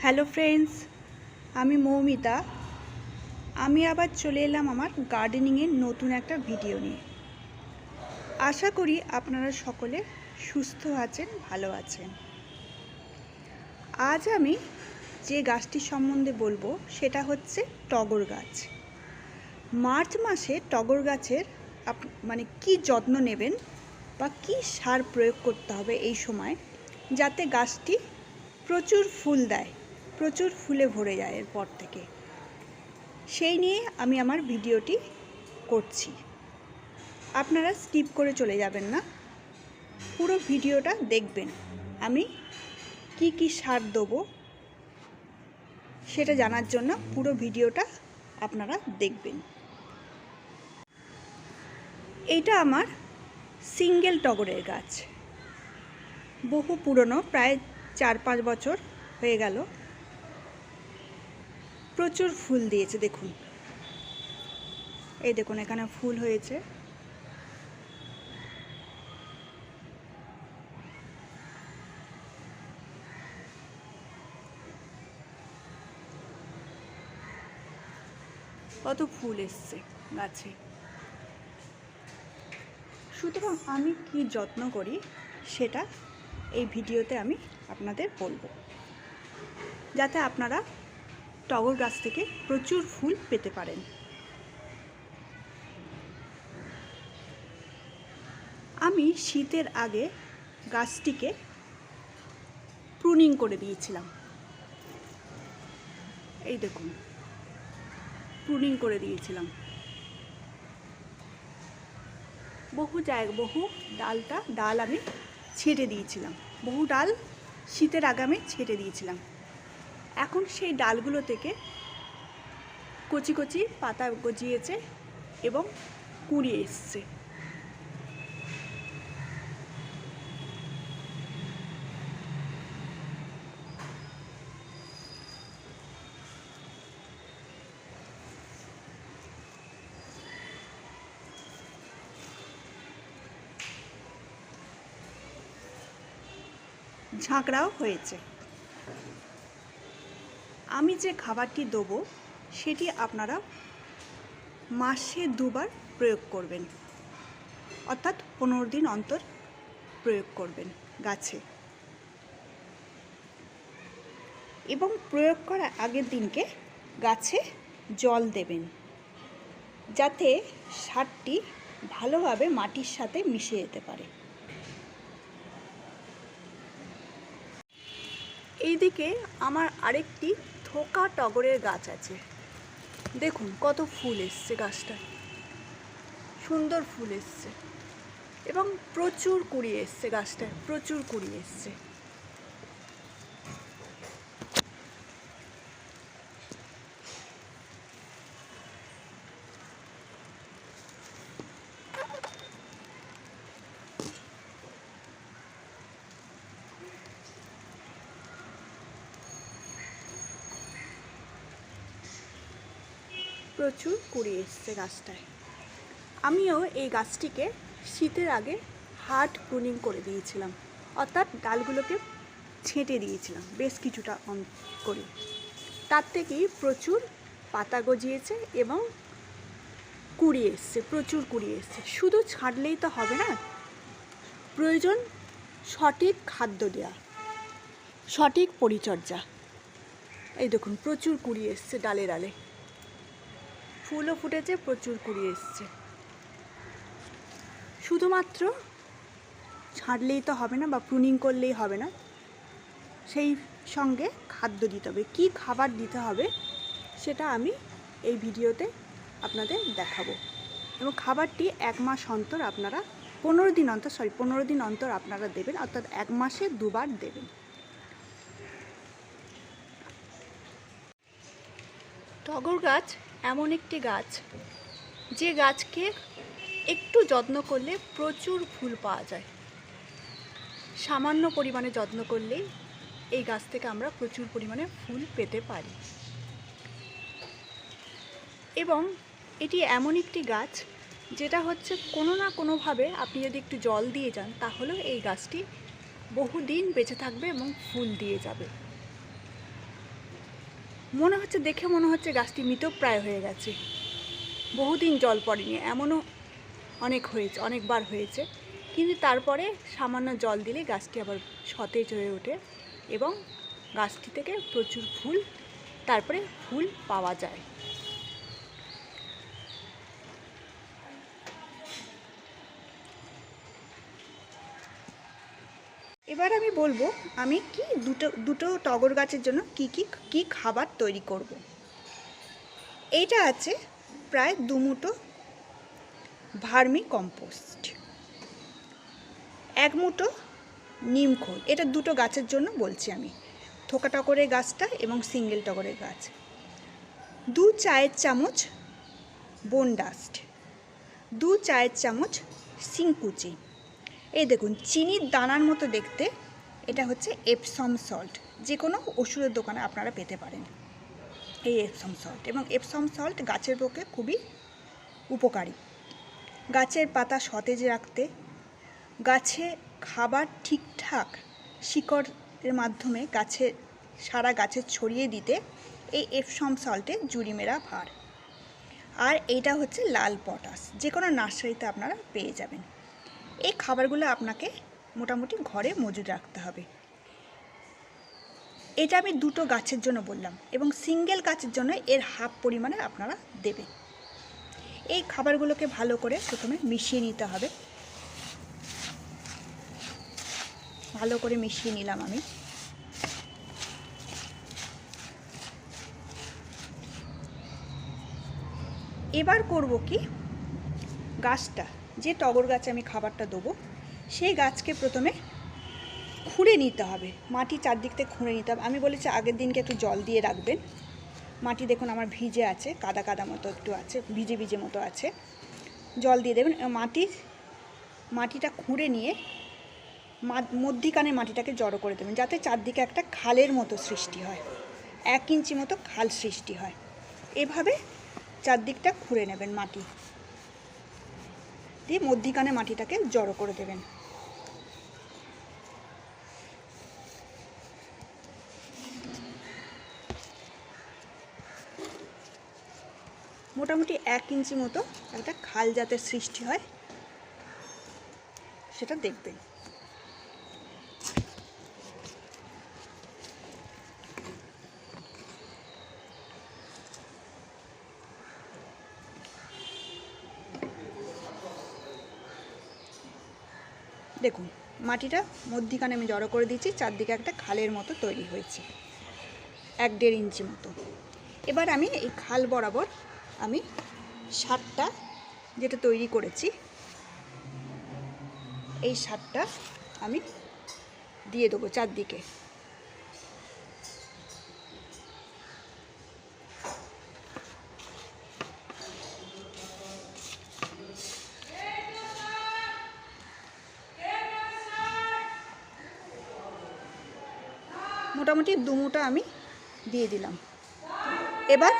Hello friends, আমি মৌমিতা। আমি আবার চলে এলাম আমার গার্ডেনিংয়ের নতুন একটা ভিডিও নিয়ে। আশা করি আপনারা সকলে সুস্থ আছেন, ভালো আছেন। আজ আমি যে গাছটি সম্বন্ধে বলব, সেটা হচ্ছে টগর গাছ। মার্চ মাসে টগর গাছের আপ- মানে কি যত্ন নেবেন বা কি সার প্রয়োগ করতে হবে এই সময়, যাতে গাছটি প্রচুর ফুল দেয়। প্রচুর ফুলে ভরে যায় এরপর থেকে। সেই নিয়ে আমি আমার ভিডিওটি করছি। আপনারা স্কিপ করে চলে যাবেন না। পুরো ভিডিওটা দেখবেন। আমি কি কি সার দেবো সেটা জানার জন্য পুরো ভিডিওটা আপনারা দেখবেন। এইটা আমার সিঙ্গেল টগরের গাছ। বহু পুরনো, প্রায় চার পাঁচ বছর হয়ে গেল। প্রচুর ফুল দিয়েছে, দেখুন। এই দেখুন, এখানে ফুল হয়েছে। কত ফুল এসছে গাছে। সুতরাং আমি কি যত্ন করি, সেটা এই ভিডিওতে আমি আপনাদের বলব। যাতে আপনারা টগর গাছ থেকে প্রচুর ফুল পেতে পারেন। আমি শীতের আগে গাছটিকে প্রুনিং করে দিয়েছিলাম। এই দেখুন, প্রুনিং করে দিয়েছিলাম। বহু জায়গা, বহু ডালটা, ডাল আমি ছেটে দিয়েছিলাম। বহু ডাল শীতের আগে আমি ছেটে দিয়েছিলাম। এখন সেই ডালগুলো থেকে কচি কচি পাতা গজিয়েছে এবং কুড়িয়ে এসছে। ঝাঁকড়াও হয়েছে। আমি যে খাবারটি দেবো, সেটি আপনারা মাসে দুবার প্রয়োগ করবেন। অর্থাৎ পনেরো দিন অন্তর প্রয়োগ করবেন গাছে। এবং প্রয়োগ করার আগের দিনকে গাছে জল দেবেন, যাতে সারটি ভালোভাবে মাটির সাথে মিশে যেতে পারে। এইদিকে আমার আরেকটি থোকা টগরের গাছ আছে। দেখুন কত ফুল এসছে গাছটায়। সুন্দর ফুল এসছে। এবং প্রচুর কুড়ি এসছে গাছটায়, প্রচুর কুড়ি এসছে। প্রচুর কুড়ি এসছে গাছটায়। আমিও এই গাছটিকে শীতের আগে হার্ড প্রুনিং করে দিয়েছিলাম। অর্থাৎ ডালগুলোকে ছেঁটে দিয়েছিলাম বেশ কিছুটা করে। তার থেকেই প্রচুর পাতা গজিয়েছে এবং কুড়ি এসছে, প্রচুর কুড়ি এসছে। শুধু ছাঁটলেই তো হবে না, প্রয়োজন সঠিক খাদ্য দেওয়া সঠিক পরিচর্যা। এই দেখুন, প্রচুর কুড়ি এসছে ডালে ডালে ফুলও ফুটেছে, প্রচুর কুড়ি এসছে। শুধুমাত্র ছাড়লেই তো হবে না বা প্রুনিং করলেই হবে না, সেই সঙ্গে খাদ্য দিতে হবে। কী খাবার দিতে হবে সেটা আমি এই ভিডিওতে আপনাদের দেখাবো। এবং খাবারটি এক মাস অন্তর আপনারা, পনেরো দিন অন্তর সরি পনেরো দিন অন্তর আপনারা দেবেন, অর্থাৎ এক মাসে দুবার দেবেন। টগর গাছ এমন একটি গাছ, যে গাছকে একটু যত্ন করলে প্রচুর ফুল পাওয়া যায়। সামান্য পরিমাণে যত্ন করলেই এই গাছ থেকে আমরা প্রচুর পরিমাণে ফুল পেতে পারি। এবং এটি এমন একটি গাছ, যেটা হচ্ছে কোনো না কোনোভাবে আপনি যদি একটু জল দিয়ে যান, তাহলেও এই গাছটি বহুদিন বেঁচে থাকবে এবং ফুল দিয়ে যাবে। মনে হচ্ছে দেখে মনে হচ্ছে গাছটি মৃতপ্রায় হয়ে গেছে। বহুদিন জল পড়েনি, এমনও অনেক হয়েছে, অনেকবার হয়েছে। কিন্তু তারপরে সামান্য জল দিলে গাছটি আবার সতেজ হয়ে ওঠে এবং গাছটি থেকে প্রচুর ফুল, তারপরে ফুল পাওয়া যায়। এবার আমি বলব, আমি কি দুটো দুটো টগর গাছের জন্য কি কি কি খাবার তৈরি করব। এইটা আছে প্রায় দুমুটো ভার্মি কম্পোস্ট, এক মুঠো নিম খোল। এটা দুটো গাছের জন্য বলছি আমি, থোকা টগরের গাছটা এবং সিঙ্গেল টগরের গাছ। দু চায়ের চামচ বোন ডাস্ট, দু চায়ের চামচ সিংকুচি এই দেখুন, চিনির দানার মতো দেখতে এটা হচ্ছে এপসম সল্ট যে কোনো ওষুধের দোকানে আপনারা পেতে পারেন এই এপসম সল্ট এবং এপসম সল্ট গাছের পক্ষে খুবই উপকারী। গাছের পাতা সতেজ রাখতে, গাছে খাবার ঠিকঠাক শিকড়ের মাধ্যমে গাছে, সারা গাছে ছড়িয়ে দিতে এই এপসম সল্টে জুরিমেরা ভার। আর এইটা হচ্ছে লাল পটাশ। যে কোনো নার্সারিতে আপনারা পেয়ে যাবেন। এই খাবারগুলো আপনাকে মোটামুটি ঘরে মজুদ রাখতে হবে। এটা আমি দুটো গাছের জন্য বললাম এবং সিঙ্গেল গাছের জন্য এর হাফ পরিমাণে আপনারা দেবেন। এই খাবারগুলোকে ভালো করে প্রথমে মিশিয়ে নিতে হবে। ভালো করে মিশিয়ে নিলাম আমি। এবার করব কি? গাছটা যে টগর গাছে আমি খাবারটা দেবো, সেই গাছকে প্রথমে খুঁড়ে নিতে হবে। মাটি চারদিক থেকে খুঁড়ে নিতে হবে। আমি বলেছি আগের দিনকে একটু জল দিয়ে রাখবেন। মাটি দেখুন আমার ভিজে আছে, কাদা কাদা মতো একটু আছে, ভিজে ভিজে মতো আছে। জল দিয়ে দেবেন। মাটি, মাটিটা খুঁড়ে নিয়ে মধ্যিখানে মাটিটাকে জড়ো করে দেবেন, যাতে চারদিকে একটা খালের মতো সৃষ্টি হয়। এক ইঞ্চি মতো খাল সৃষ্টি হয়। এভাবে চারদিকটা খুঁড়ে নেবেন মাটি। দিয়ে মধ্যিখানে মাটিটাকে জড়ো করে দেবেন। মোটামুটি এক ইঞ্চি মতো একটা খাল যাতে সৃষ্টি হয়, সেটা দেখবেন। দেখুন, মাটিটা মধ্যিখানে আমি জড়ো করে দিচ্ছি চারদিকে একটা খালের মতো তৈরি হয়েছে, এক দেড় ইঞ্চি মতো। এবার আমি এই খাল বরাবর আমি সারটা যেটা তৈরি করেছি, এই সারটা আমি দিয়ে দেবো চারদিকে। মোটামুটি দুমুটা আমি দিয়ে দিলাম। এবার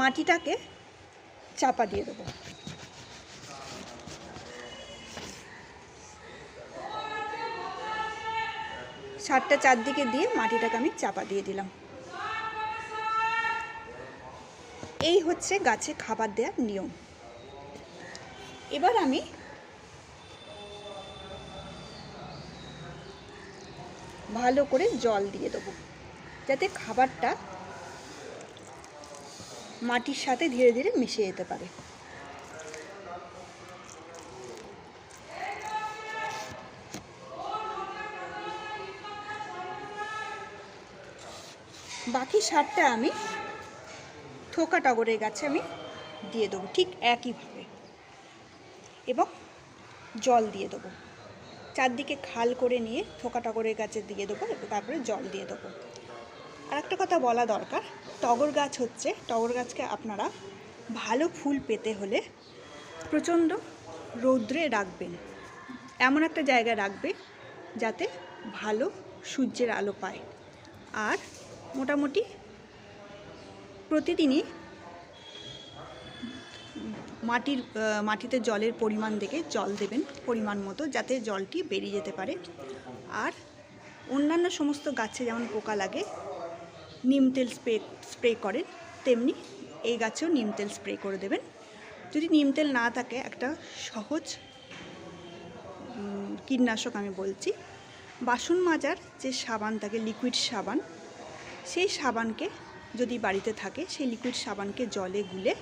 মাটিটাকে চাপা দিয়ে দেবো। সারটা চারদিকে দিয়ে মাটিটাকে আমি চাপা দিয়ে দিলাম। এই হচ্ছে গাছে খাবার দেওয়ার নিয়ম। এবার আমি ভালো করে জল দিয়ে দেবো। যাতে খাবারটা মাটির সাথে ধীরে ধীরে মিশে যেতে পারে। বাকি সারটা আমি থোকা টগরের গাছে আমি দিয়ে দেবো, ঠিক একইভাবে। এবং জল দিয়ে দেবো। চারদিকে খাল করে নিয়ে থোকা টগরের গাছে দিয়ে দেবো তারপরে জল দিয়ে দেবো। আর একটা কথা বলা দরকার, টগর গাছ হচ্ছে, টগর গাছকে আপনারা ভালো ফুল পেতে হলে প্রচণ্ড রৌদ্রে রাখবেন। এমন একটা জায়গায় রাখবে যাতে ভালো সূর্যের আলো পায়। আর মোটামুটি প্রতিদিনই মাটির মাটিতে জলের পরিমাণ দেখে জল দেবেন পরিমাণ মতো যাতে জলটি বেরিয়ে যেতে পারে। আর অন্যান্য সমস্ত গাছে যেমন পোকা লাগে, নিম তেল স্প্রে স্প্রে করেন, তেমনি এই গাছেও নিম তেল স্প্রে করে দেবেন। যদি নিম তেল না থাকে, একটা সহজ কীটনাশক আমি বলছি। বাসন মাজার যে সাবান থাকে, লিকুইড সাবান, সেই সাবানকে যদি বাড়িতে থাকে, সেই লিকুইড সাবানকে জলে গুলে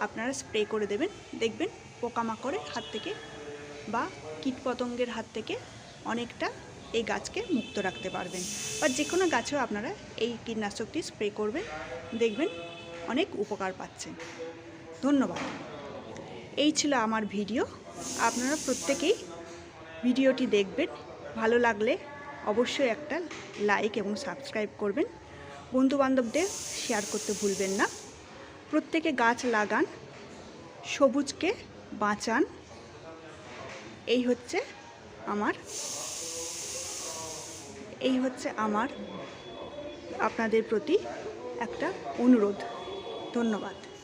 আপনারা স্প্রে করে দেবেন। দেখবেন পোকামাকড়ের হাত থেকে বা কীটপতঙ্গের হাত থেকে অনেকটা এই গাছকে মুক্ত রাখতে পারবেন। বা যে কোনো গাছেও আপনারা এই কীটনাশকটি স্প্রে করবেন। দেখবেন অনেক উপকার পাচ্ছেন। ধন্যবাদ। এই ছিল আমার ভিডিও। আপনারা প্রত্যেকেই ভিডিওটি দেখবেন। ভালো লাগলে অবশ্যই একটা লাইক এবং সাবস্ক্রাইব করবেন। বন্ধুবান্ধবদের শেয়ার করতে ভুলবেন না। প্রত্যেকে গাছ লাগান, সবুজকে বাঁচান। এই হচ্ছে আমার, এই হচ্ছে আমার আপনাদের প্রতি একটা অনুরোধ। ধন্যবাদ।